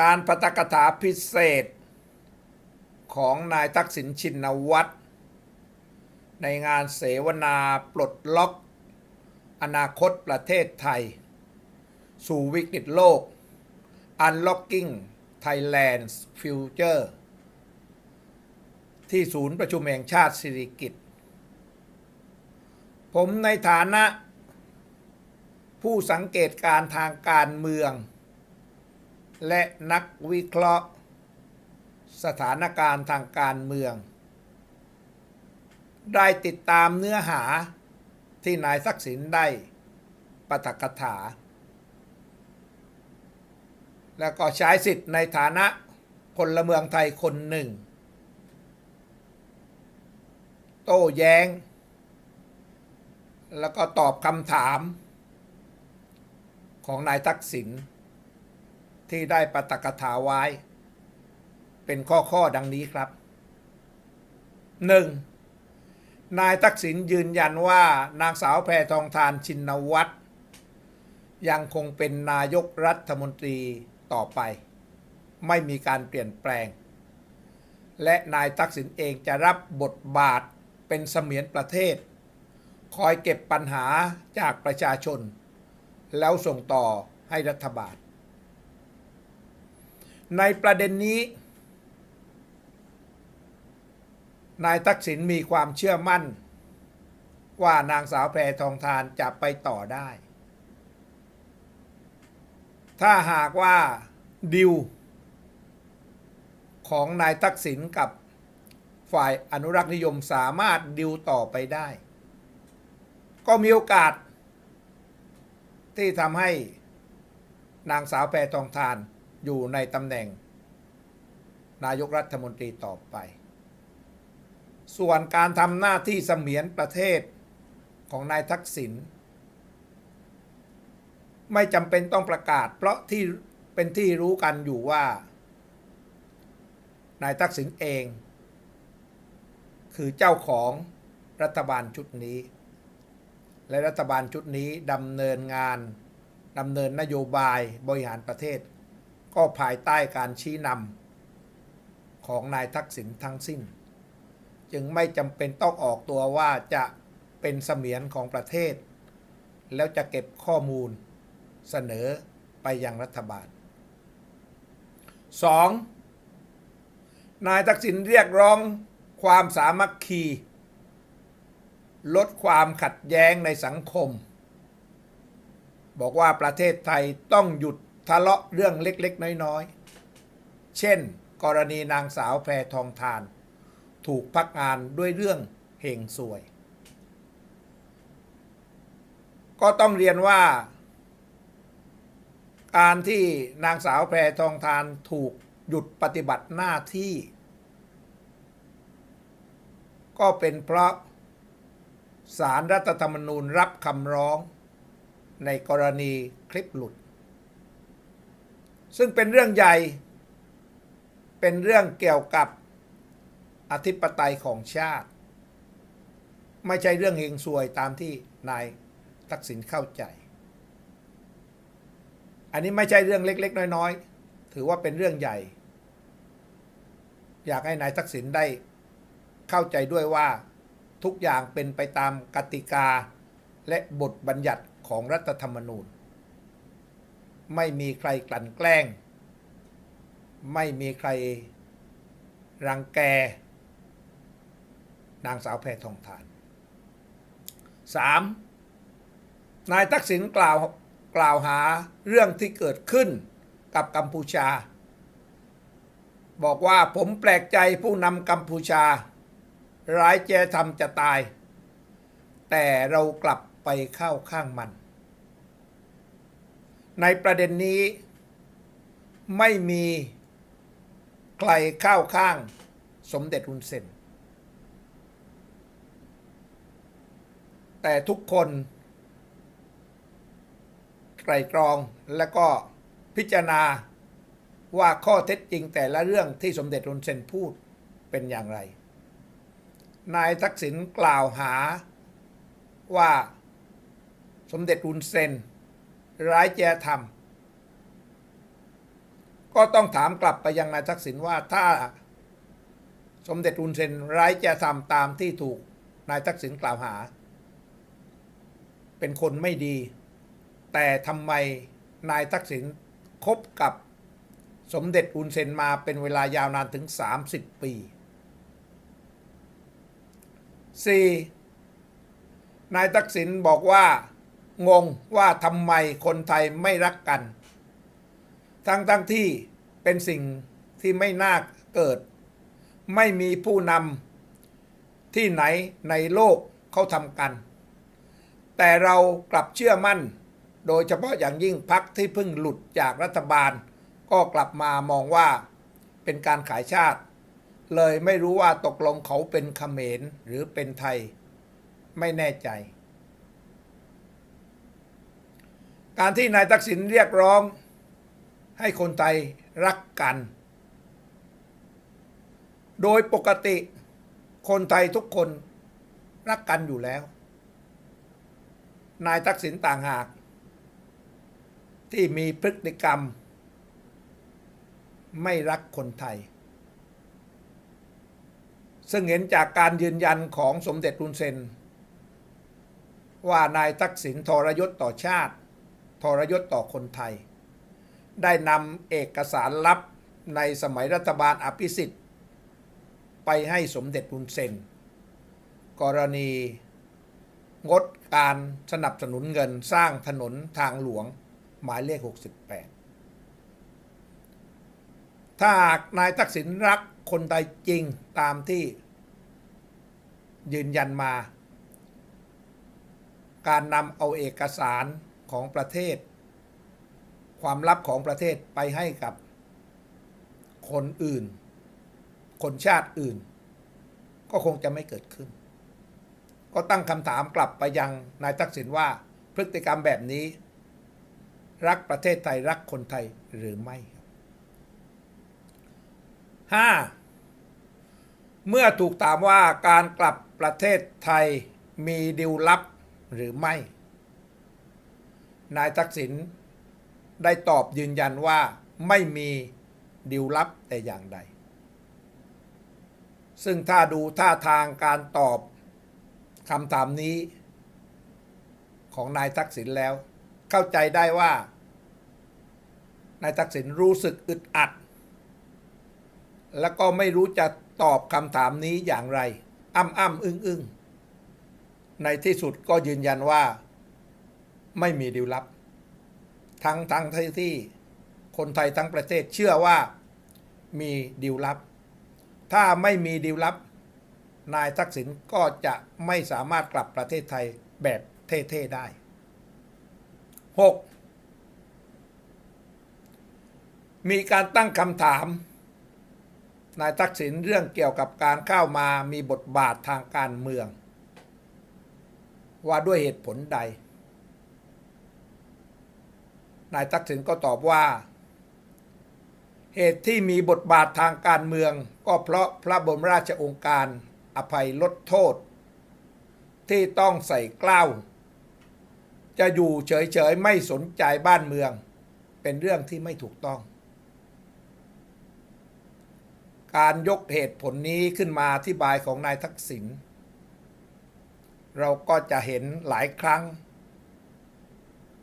การปาฐกถาพิเศษ ของนายทักษิณชินวัตร ในงานเสวนาปลดล็อก อนาคตประเทศไทย สู่วิกฤตโลก Unlocking Thailand's Future ที่ศูนย์ประชุมแห่งชาติสิริกิติ์ผมในฐานะ ผู้สังเกตการทางการเมือง และนักวิเคราะห์ สถานการณ์ทางการเมือง ได้ติดตามเนื้อหาที่นายทักษิณได้ปาฐกถา แล้วก็ใช้สิทธิ์ในฐานะพลเมืองไทยคนหนึ่ง โต้แย้ง แล้วก็ตอบคำถามของนายทักษิณ ที่ได้ปาฐกถาไว้ เป็นข้อข้อดังนี้ครับ 1. นายทักษิณยืนยันว่านางสาวแพทองทานชินวัตรยังคงเป็นนายกรัฐมนตรีต่อไป ไม่มีการเปลี่ยนแปลง และนายทักษิณเองจะรับบทบาทเป็นเสมียนประเทศ คอยเก็บปัญหาจากประชาชน แล้วส่งต่อให้รัฐบาล ในประเด็นนี้ นายทักษิณมีความเชื่อมั่น ว่านางสาวแพรทองทานจะไปต่อได้ ถ้าหากว่าดิวของนายทักษิณกับฝ่ายอนุรักษ์นิยมสามารถดิวต่อไปได้ ก็มีโอกาส ที่ทำให้นางสาวแพรทองทาน อยู่ในตำแหน่ง นายกรัฐมนตรีต่อไป ส่วนการทำหน้าที่เสมียนประเทศของนายทักษิณไม่จำเป็นต้องประกาศ เพราะที่เป็นที่รู้กันอยู่ว่า นายทักษิณเอง คือเจ้าของรัฐบาลชุดนี้ และรัฐบาลชุดนี้ดำเนินงานดำเนินนโยบายบริหารประเทศ ก็ภายใต้การชี้นำของนายทักษิณทั้งสิ้น จึงไม่จำเป็นต้องออกตัวว่าจะเป็นเสมียนของประเทศ แล้วจะเก็บข้อมูลเสนอไปยังรัฐบาล 2. นายทักษิณเรียกร้องความสามัคคี ลดความขัดแย้งในสังคม บอกว่าประเทศไทยต้องหยุด ทะเลาะเรื่องเล็กๆ น้อยๆ เช่น กรณีนางสาวแพทองทาน ถูกพักงานด้วยเรื่องเฮงสวย ก็ต้องเรียนว่า การที่นางสาวแพทองทานถูกหยุดปฏิบัติหน้าที่ ก็เป็นเพราะสารรัฐธรรมนูญรับคำร้องในกรณีคลิปหลุด ซึ่งเป็นเรื่องใหญ่ เป็นเรื่องเกี่ยวกับอธิปไตยของชาติ ไม่ใช่เรื่องเฮงซวยตามที่นายทักษิณเข้าใจ อันนี้ไม่ใช่เรื่องเล็ก ๆ น้อย ๆ ถือว่าเป็นเรื่องใหญ่ อยากให้นายทักษิณได้เข้าใจด้วยว่าทุกอย่างเป็นไปตามกติกาและบทบัญญัติของรัฐธรรมนูญ ไม่มีใครกลั่นแกล้ง ไม่มีใครรังแก นางสาวแพทองทาน 3. นายทักษิณกล่าวกล่าวหาเรื่องที่เกิดขึ้นกับกัมพูชา บอกว่าผมแปลกใจผู้นำกัมพูชา ร้ายแจทำจะตาย แต่เรากลับไปเข้าข้างมัน ในประเด็นนี้ ไม่มีใครเข้าข้างสมเด็จฮุนเซนแต่ทุกคนไตรตรองและก็พิจารณาว่าข้อเท็จจริงแต่ละเรื่องที่สมเด็จฮุนเซนพูดเป็นอย่างไร นายทักษิณกล่าวหาว่าสมเด็จฮุนเซน ร้ายแจธรรม ก็ต้องถามกลับไปยังนายทักษิณว่าถ้าสมเด็จอุนเซนไร้จะทำตามที่ถูกนายทักษิณกล่าวหา เป็นคนไม่ดี แต่ทำไมนายทักษิณคบกับสมเด็จอุนเซนมาเป็นเวลายาวนานถึง 30 ปี 4. นายทักษิณบอกว่า งงว่าทำไมคนไทยไม่รักกัน ทั้งทั้งที่เป็นสิ่งที่ไม่น่าเกิด ไม่มีผู้นำที่ไหนในโลกเขาทำกัน แต่เรากลับเชื่อมั่น โดยเฉพาะอย่างยิ่งพักที่เพิ่งหลุดจากรัฐบาล ก็กลับมามองว่าเป็นการขายชาติ เลยไม่รู้ว่าตกลงเขาเป็นเขมรหรือเป็นไทย ไม่แน่ใจ การที่นายทักษิณเรียกร้องให้คนไทยรักกัน โดยปกติคนไทยทุกคนรักกันอยู่แล้ว นายทักษิณต่างหาก ที่มีพฤติกรรม ไม่รักคนไทย ซึ่งเห็นจากการยืนยันของสมเด็จรุนเซน ว่านายทักษิณทรยศต่อชาติ ทรยศต่อคนไทย ได้นำเอกสารลับในสมัยรัฐบาลอภิสิทธิ์ ไปให้สมเด็จรุนเซนกรณีงดการสนับสนุนเงินสร้างถนนทางหลวงหมายเลข 68 ถ้าหากนายทักษิณรักคนไทยจริงตามที่ยืนยันมา การนำเอาเอกสาร ของประเทศ ความลับของประเทศไปให้กับคนอื่น คนชาติอื่น ก็คงจะไม่เกิดขึ้น ก็ตั้งคำถามกลับไปยังนายทักษิณว่าพฤติกรรมแบบนี้ รักประเทศไทยรักคนไทยหรือไม่ห้าเมื่อถูกถามว่าการกลับประเทศไทยมีดิวลับหรือไม่ นายทักษิณได้ตอบยืนยันว่าไม่มีดิวลับแต่อย่างใด ซึ่งถ้าดูท่าทางการตอบคำถามนี้ของนายทักษิณแล้ว เข้าใจได้ว่า นายทักษิณรู้สึกอึดอัด แล้วก็ไม่รู้จะตอบคำถามนี้อย่างไร อ้ำอ้ำอึ้งอึ้งในที่สุดก็ยืนยันว่า ไม่มีดิวลับ ทั้งทั้งที่ที่คนไทยทั้งประเทศเชื่อว่ามีดิวลับ ถ้าไม่มีดิวลับ นายทักษิณก็จะไม่สามารถกลับประเทศไทยแบบเท่ๆได้ 6. มีการตั้งคำถาม นายทักษิณเรื่องเกี่ยวกับการเข้ามามีบทบาททางการเมือง ว่าด้วยเหตุผลใด นายทักษิณก็ตอบว่า เหตุที่มีบทบาททางการเมือง ก็เพราะพระบรมราชองค์การอภัยลดโทษ ที่ต้องใส่กล้าวจะอยู่เฉยๆไม่สนใจบ้านเมือง เป็นเรื่องที่ไม่ถูกต้อง การยกเหตุผลนี้ขึ้นมาอธิบายของนายทักษิณเราก็จะเห็นหลายครั้ง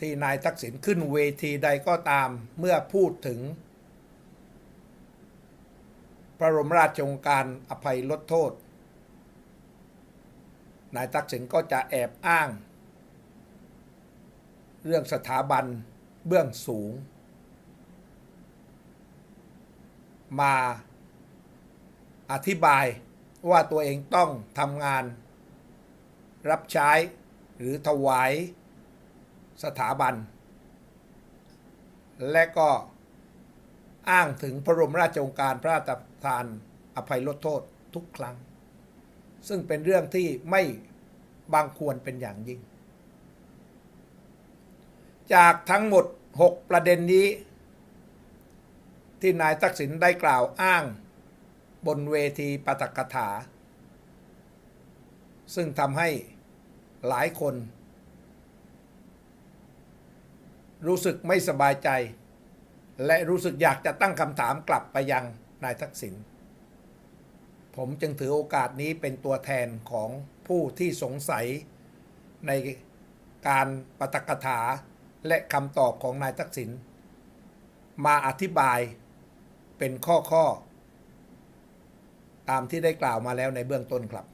ที่นายทักษิณขึ้นเวทีใดก็ตามเมื่อพูดถึง พระบรมราชโองการอภัยลดโทษ นายทักษิณก็จะแอบอ้าง เรื่องสถาบันเบื้องสูง มาอธิบายว่าตัวเองต้องทำงาน รับใช้หรือถวาย สถาบัน และก็อ้างถึงพระบรมราชโองการพระราชทานอภัยลดโทษทุกครั้ง ซึ่งเป็นเรื่องที่ไม่บางควรเป็นอย่างยิ่ง จากทั้งหมด 6 ประเด็นนี้ ที่นายทักษิณได้กล่าวอ้างบนเวทีปาฐกถา ซึ่งทำให้หลายคน รู้สึกไม่สบายใจ และรู้สึกอยากจะตั้งคำถามกลับไปยังนายทักษิณผมจึงถือโอกาสนี้เป็นตัวแทนของผู้ที่สงสัยในการปาตกถาและคำตอบของนายทักษิณมาอธิบายเป็นข้อๆตามที่ได้กล่าวมาแล้วในเบื้องต้นครับ